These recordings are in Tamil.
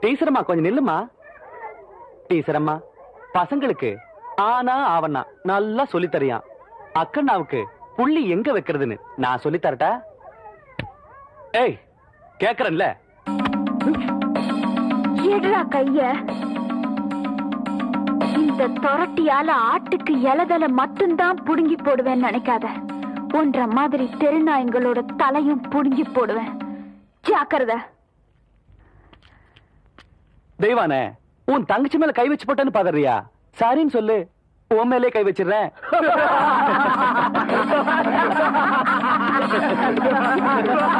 டீச்சரம்மா கொஞ்சம் நில்லுமா டீச்சரம்மா பசங்களுக்கு ஆனா ஆவண்ணா நல்லா சொல்லித் தரியான் அக்கண்ணாவுக்கு புள்ளி எங்க வைக்கிறதுன்னு நான் சொல்லித் தரட்டா ஏய் கேக்குறேன்ல. எடுறா கைய. இந்த தொரட்டியால ஆட்டுக்கு இலதல மட்டும்தான் புடுங்கி போடுவேன்னு நினைக்காத. போன்ற மாதிரி தெருநாயங்களோட தலையும் புடுங்கி போடுவேன். ஜாக்கிரதை. தெய்வானே உன் தங்கச்சி மேல கை வச்சு போட்டேன்னு பாதறியா? சாரின்னு சொல்லு. உன் மேலே கை வச்சிடுறேன்.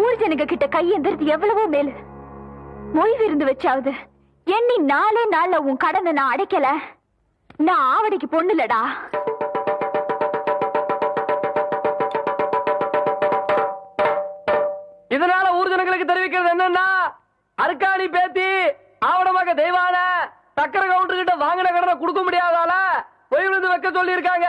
ஊர் ஜனங்க கிட்ட கையெந்திரது எவ்வளவோ மேலு. மொய் விருந்து வச்சாவது எண்ணி நாலே நாள்ல உன் கடனை நான் அடைக்கல. நான் ஆவடிக்கு பொண்ணுலடா. இதனால ஊர் ஜனங்களுக்கு தெரிவிக்கிறது என்னன்னா அருக்காணி பேத்தி ஆவணமாக தெய்வான சக்கர கவுண்டர் கிட்ட வாங்கின கடனை கொடுக்க முடியாதால பொய் விழுந்து வைக்க சொல்லி இருக்காங்க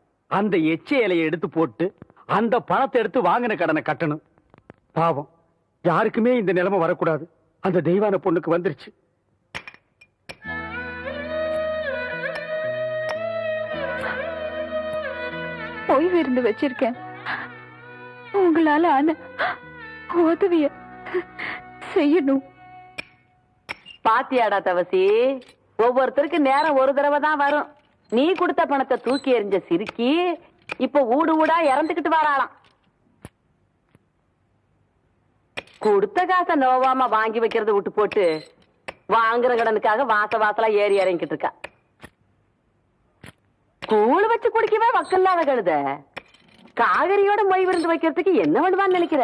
அந்த எச்ச இலையை எடுத்து போட்டு அந்த பணத்தை எடுத்து வாங்கின கடனை கட்டணும். பாவம். யாருக்குமே இந்த நிலைமை வரக்கூடாது. அந்த தெய்வான பொண்ணுக்கு வந்துருச்சு. பொய் விருந்து வச்சிருக்கேன். உங்களால ஆன உதவிய செய்யணும். பாத்தியாடா தவசி. ஒவ்வொருத்தருக்கு நேரம் ஒரு தடவை தான் வரும். நீ கொடுத்த பணத்தை தூக்கி எறிஞ்ச சிறுக்கி இப்ப ஊடு ஊடா இறந்துகிட்டு வராளாம். கொடுத்த காசை நோவாம வாங்கி வைக்கிறத விட்டு போட்டு வாங்குற கடனுக்காக வாச வாசலா ஏறி இறங்கிட்டு இருக்கா. கூழ் வச்சு குடிக்கவே வக்கல்லாத கழுத. காகரியோட மொய் விருந்து வைக்கிறதுக்கு என்ன பண்ணுவான்னு நினைக்கிற?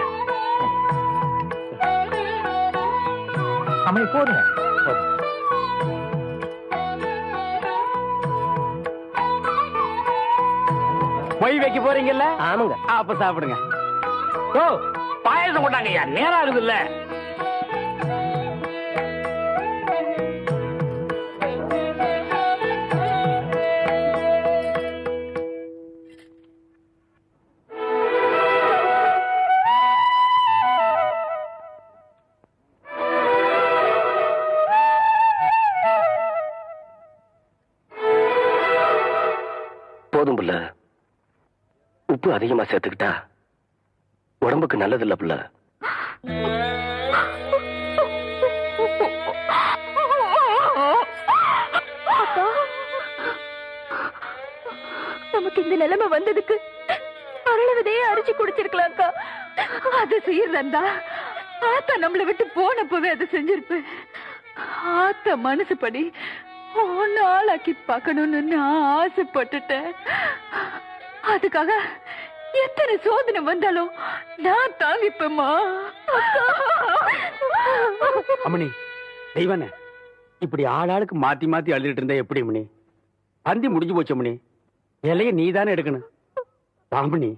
அம்மா போடுங்க பொய் வைக்க போறீங்கல்ல ஆமாங்க. அப்ப சாப்பிடுங்க. ஓ பாயசம் கொண்டாங்க ஐயா நேரம் ஆகுதுல்ல போதும் புள்ள. உப்பு அதிகமா சேர்த்துக்கிட்டா உடம்புக்கு நல்லது இல்ல புள்ள. நமக்கு இந்த நிலைமை வந்ததுக்கு அருளவதையே அரிச்சு குடிச்சிருக்கலாம்க்கா. அது செய்யறதா ஆத்தா நம்மளை விட்டு போனப்பவே அதை செஞ்சிருப்பேன் ஆத்தா மனசுப்படி ஆளாக்கி பார்க்கணும்னு நான் ஆசைப்பட்டுட்டேன். அதுக்காக எத்தனை சோதனை வந்தாலும் நான் தாங்கிப்பேம்மா அம்மணி தெய்வனே இப்படி ஆளாளுக்கு மாத்தி மாத்தி அழுதுட்டு இருந்தா எப்படி அம்மணி? பந்தி முடிஞ்சு போச்சு அம்மணி. இலைய நீ தானே எடுக்கணும். பாம்பணி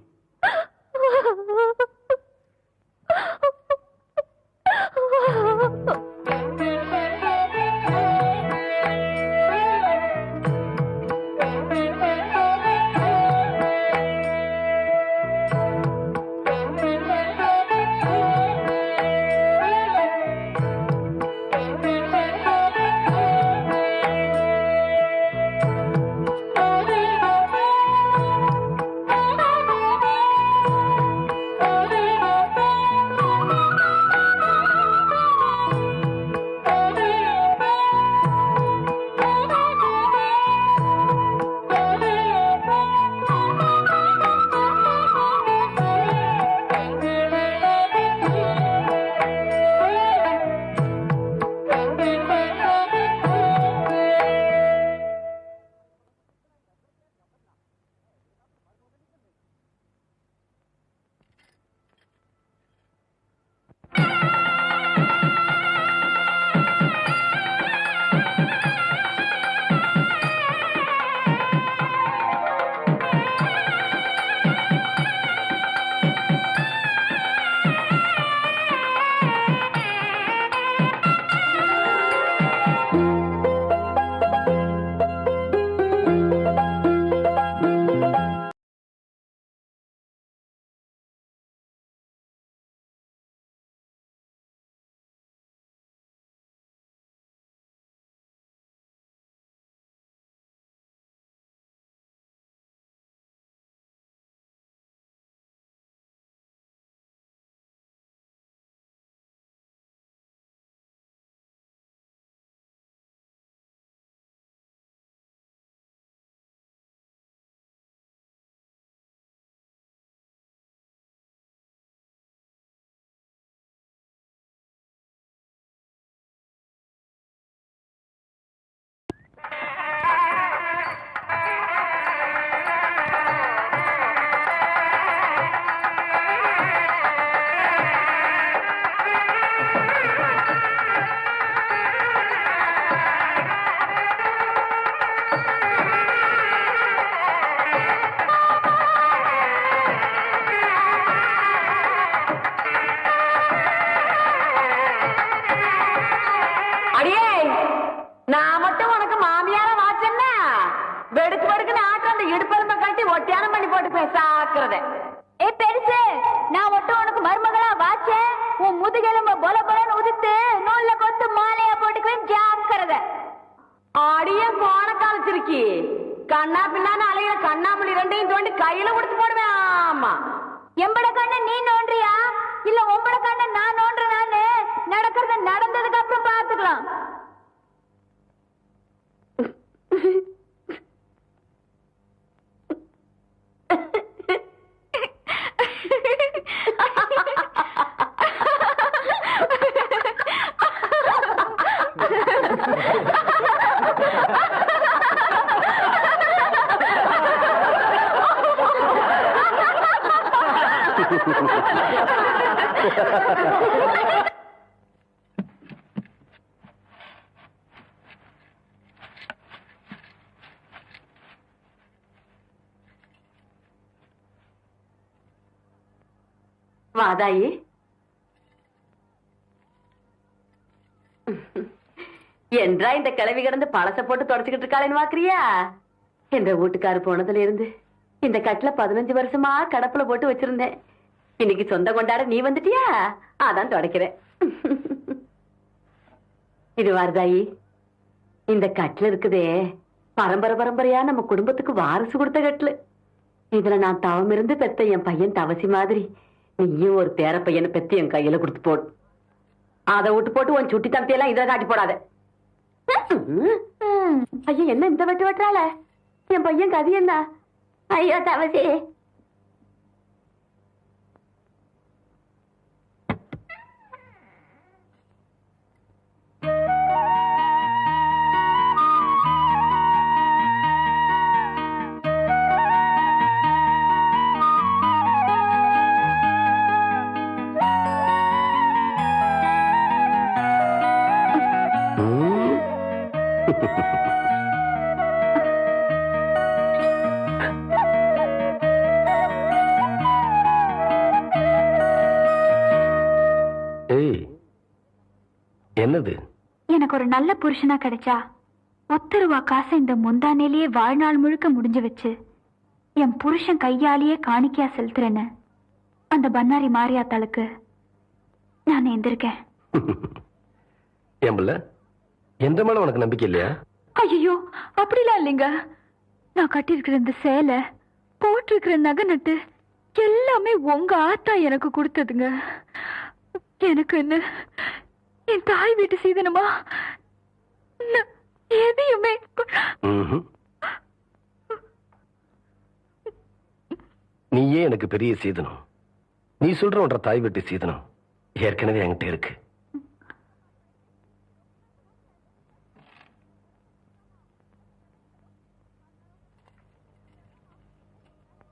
வெடுக்கு வெடுக்குன்னு ஆட்டம் அந்த இடுப்பெருமை கட்டி ஒட்டியானம் பண்ணி போட்டு பேசாக்குறத. ஏ பெருசு நான் ஒட்ட உனக்கு மருமகளா வாச்சேன் உன் முதுகெலும்ப பொல பொலன்னு உதித்து நூல்ல கொத்து மாலையா போட்டுக்குவேன் ஜாக்கிரதை அடியே போன காலச்சிருக்கி கண்ணா பின்னான்னு அலையில கண்ணாமணி ரெண்டையும் தோண்டி கையில கொடுத்து போடுவேன் ஆமா. எம்பட கண்ண நீ நோன்றியா? இல்ல உம்பட கண்ண वादा ये என்றா இந்த கிளவி கிடந்து பழச போட்டு தொடச்சுக்கிட்டு இருக்காளேன்னு வாக்குறியா இந்த வீட்டுக்காரு போனதுல இருந்து இந்த கட்டில பதினஞ்சு வருஷமா கடப்புல போட்டு வச்சிருந்தேன். இன்னைக்கு சொந்த கொண்டாட நீ வந்துட்டியா? அதான் தொடக்கிறேன். இது வாரதாயி இந்த கட்டில் இருக்குதே பரம்பரை பரம்பரையா நம்ம குடும்பத்துக்கு வாரிசு கொடுத்த கட்டில். இதுல நான் தவம் இருந்து பெத்த என் பையன் தவசி மாதிரி நீயும் ஒரு பேர பையனை பெத்து என் கையில கொடுத்து போடு. அதை விட்டு போட்டு உன் சுட்டி தம்பியெல்லாம் இதுல காட்டி போடாத. ஐயா என்ன இந்த வெட்டு வெட்டுறாள? என் பையன் கதி என்ன? ஐயோ தவசி. ம். ஏய் என்னது? எனக்கு ஒரு நல்ல புருஷனா கிடைச்சா ஒத்த ரூபா காசை இந்த முந்தானேலேயே வாழ்நாள் முழுக்க முடிஞ்சு வச்சு என் புருஷன் கையாலேயே காணிக்கையா செலுத்துறேன்னு அந்த பன்னாரி மாரியாத்தாளுக்கு நான் எந்திருக்கேன். ஏன் எந்த மேல உனக்கு நம்பிக்கை இல்லையா? ஐயோ அப்படிலாம் இல்லைங்க. நான் கட்டியிருக்கிற இந்த சேலை போட்டிருக்கிற நகை நட்டு எல்லாமே உங்க ஆத்தா எனக்கு கொடுத்ததுங்க. எனக்கு என்ன என் தாய் வீட்டு சீதனமா? எதையுமே. நீயே எனக்கு பெரிய சீதனம். நீ சொல்ற ஒன்ற தாய் வெட்டி சீதனம் ஏற்கனவே என்கிட்ட இருக்கு.